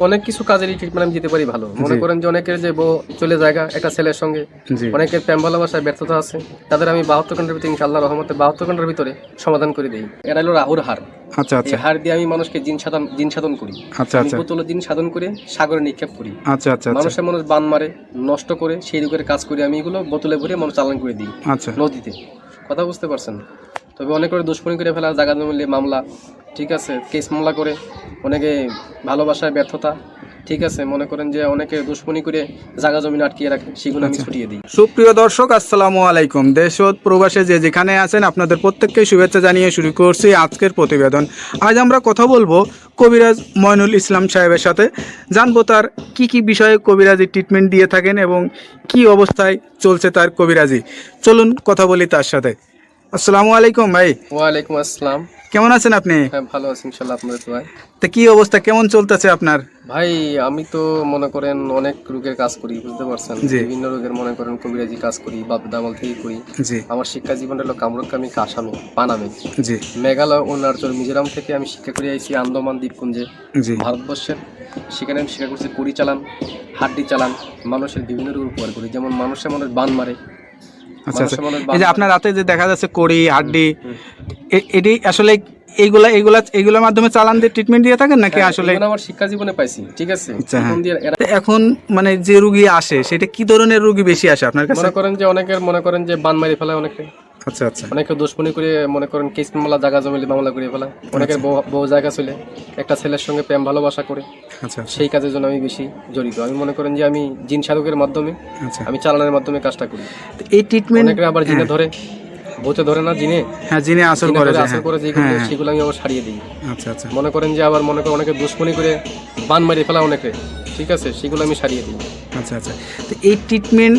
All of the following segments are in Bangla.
অনেক কিছু কাজেরই ট্রিটমেন্ট আমি দিতে পারি ভালো। মনে করেন যে অনেকের যে বউ চলে জায়গা একটা ছেলের সঙ্গে অনেকের প্রেম ভালোবাসায় ব্যর্থতা আছে তাদের আমি বাহাত্তর ঘণ্টার ভিতরে ইনশাল্লাহ রহমতে বাহাত্তর ঘণ্টার ভিতরে সমাধান করে দিই। এরা হলো রাহুর হার আচ্ছা আচ্ছা। হার দিয়ে আমি মানুষকে জিন সাধন জিন সাধন করি। আচ্ছা আচ্ছা। বোতলে জিন সাধন করে সাগরে নিক্ষেপ করি। আচ্ছা আচ্ছা আচ্ছা। মানুষের মানুষ বান মারে নষ্ট করে সেই রূপের কাজ করি আমি এগুলো বোতলে ভরে মানুষ চালান করে দিই। আচ্ছা। নদীতে। কথা বুঝতে পারছেন? তবে অনেক করে দুশ্মনী করে ফেলা জায়গা জমিলে মামলা ঠিক আছে কেস মামলা করে অনেকে ভালোবাসায় ব্যর্থতা ঠিক আছে মনে করেন যে অনেকে দুশ্মনী করে জায়গা জমিন আটকিয়ে রাখে সেগুলো আমি ছুটিয়ে দিই। সুপ্রিয় দর্শক আসসালামু আলাইকুম। দেশ ও প্রবাসে যে যেখানে আছেন আপনাদের প্রত্যেককে শুভেচ্ছা জানিয়ে শুরু করছি আজকের প্রতিবেদন। আজ আমরা কথা বলব কবিরাজ ময়নুল ইসলাম সাহেবের সাথে। জানব তার কি কি বিষয়ে কবিরাজি ট্রিটমেন্ট দিয়ে থাকেন এবং কি অবস্থায় চলছে তার কবিরাজি। চলুন কথা বলি তার সাথে। আসসালামু আলাইকুম ভাই। ওয়ালাইকুম আসসালাম। কেমন আছেন আপনি? হ্যাঁ ভালো আছি ইনশাল্লাহ আপনাদের তো ভাই তা কি অবস্থা? কেমন চলতেছে আপনার? ভাই আমি তো মনে করেন অনেক রোগের কাজ করি বুঝতে পারছেন? জি। বিভিন্ন রোগের মনে করেন কবিরাজি কাজ করি বাপ দামাল থেকে করি। জি। আমার শিক্ষা জীবন হলো কামরুকামি কাসামে পানামে জি। মেঘালয় ও নারচর মিজোরাম থেকে আমি শিক্ষা করে আইছি আন্দামান দ্বীপপুঞ্জে। জি। ভারতবর্ষের সেখানে আমি শিক্ষা করছি কুড়ি চালান হাড্ডি চালান মানুষের বিভিন্ন রোগ উপকার করি। যেমন মানুষের মানুষ বান মারে। আচ্ছা আচ্ছা। মানুষের মানুষ বান এই যে মারে। আপনার রাতে যে দেখা যাচ্ছে কড়ি হাড্ডি হুম। এটি আসলে এইগুলা এইগুলা এইগুলোর মাধ্যমে চালান দিয়ে ট্রিটমেন্ট দিয়ে থাকেন নাকি হ্যাঁ, আসলে? আমার শিক্ষা জীবনে পাইছি ঠিক আছে? আচ্ছা, হ্যাঁ। এখন মানে যে রুগী আসে সেটা কি ধরনের রুগী বেশি আসে আপনার কাছে? মনে করেন যে অনেকের মনে করেন যে বান মারি ফেলায় অনেকে। আচ্ছা আচ্ছা। অনেকে দুশ্মনী করে মনে করেন কেস মামলা জায়গা জমিলে মামলা করে ফেলায়। অনেকের বউ জায়গা চলে একটা ছেলের সঙ্গে প্রেম ভালোবাসা করে। আচ্ছা সেই কাজের জন্য আমি বেশি জড়িত। আমি মনে করেন যে আমি জিন সাধকের মাধ্যমে আচ্ছা। আমি চালানোর মাধ্যমে কাজটা করি। এই ট্রিটমেন্ট অনেকে আবার জিনে ধরে। ভূতে ধরে না জিনে হ্যাঁ যিনি আসল করে যে, হ্যাঁ। করে হ্যাঁ, সেগুলো আমি আবার সারিয়ে দিই। আচ্ছা আচ্ছা। মনে করেন যে আবার মনে করেন অনেকে দুশ্মনী করে বান মারিয়ে ফেলা অনেকে। ঠিক আছে? সেগুলো আমি সারিয়ে দিই। আচ্ছা আচ্ছা। তো এই ট্রিটমেন্ট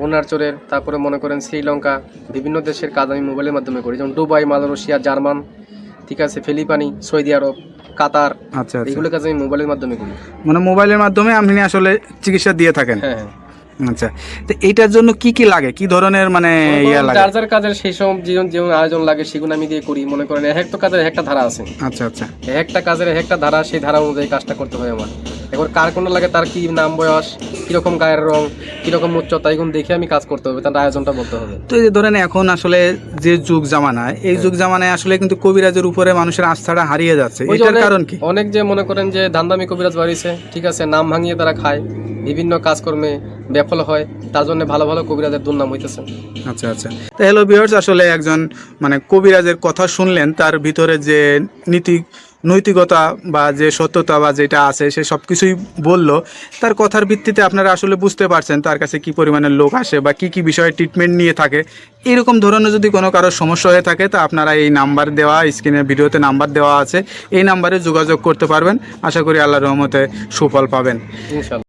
অরুণাচলের তারপরে মনে করেন শ্রীলঙ্কা বিভিন্ন দেশের কাজ আমি মোবাইলের মাধ্যমে করি। যেমন দুবাই মালয়েশিয়া জার্মান ঠিক আছে ফিলিপানি সৌদি আরব কাতার আচ্ছা আচ্ছা। এগুলো কাজ আমি মোবাইলের মাধ্যমে করি। মানে মোবাইলের মাধ্যমে আপনি আসলে চিকিৎসা দিয়ে থাকেন? হ্যাঁ হ্যাঁ। আচ্ছা। তো এইটার জন্য কি কি লাগে? কি ধরনের মানে ইয়া লাগে? যার যার কাজের সেই সব যেমন যেমন আয়োজন লাগে সেগুলো আমি দিয়ে করি। মনে করেন এক একটা কাজের একটা ধারা আছে। আচ্ছা আচ্ছা। এক একটা কাজের এক একটা ধারা সেই ধারা অনুযায়ী কাজটা করতে হয় আমার। এবার কার কোনটা লাগে তার কি নাম বয়স কীরকম গায়ের রং কীরকম উচ্চতা এগুলো দেখে আমি কাজ করতে হবে তার আয়োজনটা বলতে হবে। তো এই যে ধরেন এখন আসলে যে যুগ জামানায় এই যুগ জামানায় আসলে কিন্তু কবিরাজের উপরে মানুষের আস্থাটা হারিয়ে যাচ্ছে। এটার কারণ কি? অনেক যে মনে করেন যে ধান্দামি কবিরাজ বাড়িছে ঠিক আছে নাম ভাঙিয়ে তারা খায় বিভিন্ন কাজকর্মে ব্যাফল হয় তার জন্য ভালো ভালো কবিরাজের দুর্নাম হইতেছে। আচ্ছা আচ্ছা। তো হ্যালো ভিউয়ার্স আসলে একজন মানে কবিরাজের কথা শুনলেন তার ভিতরে যে নীতি নৈতিকতা বা যে সত্যতা বা যেটা আছে, সে সব কিছুই বলল। তার কথার ভিত্তিতে আপনারা আসলে বুঝতে পারছেন তার কাছে কি পরিমাণের লোক আসে বা কি কি বিষয়ে ট্রিটমেন্ট নিয়ে থাকে। এরকম ধরনের যদি কোনো কারোর সমস্যা হয়ে থাকে, তা আপনারা এই নাম্বার দেওয়া স্ক্রিনের ভিডিওতে নাম্বার দেওয়া আছে। এই নাম্বারে যোগাযোগ করতে পারবেন। আশা করি আল্লাহ রহমতে সুফল পাবেন।